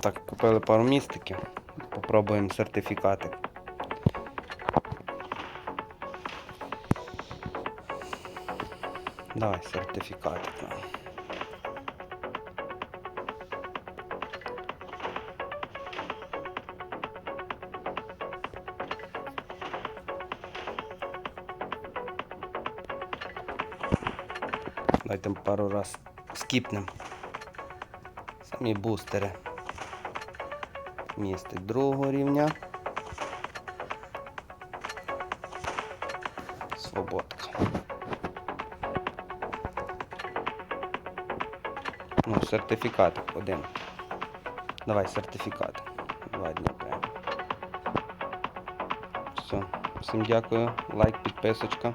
Так, купили пару містиків. Попробуємо сертифікати. Давай сертифікати. Давайте пару раз скіпнем. Самі бустери. Містик другого рівня. Свободка. Ну, сертифікат один. Давай сертифікат. Два дні прямо. Все. Всім дякую. Лайк, підписочка.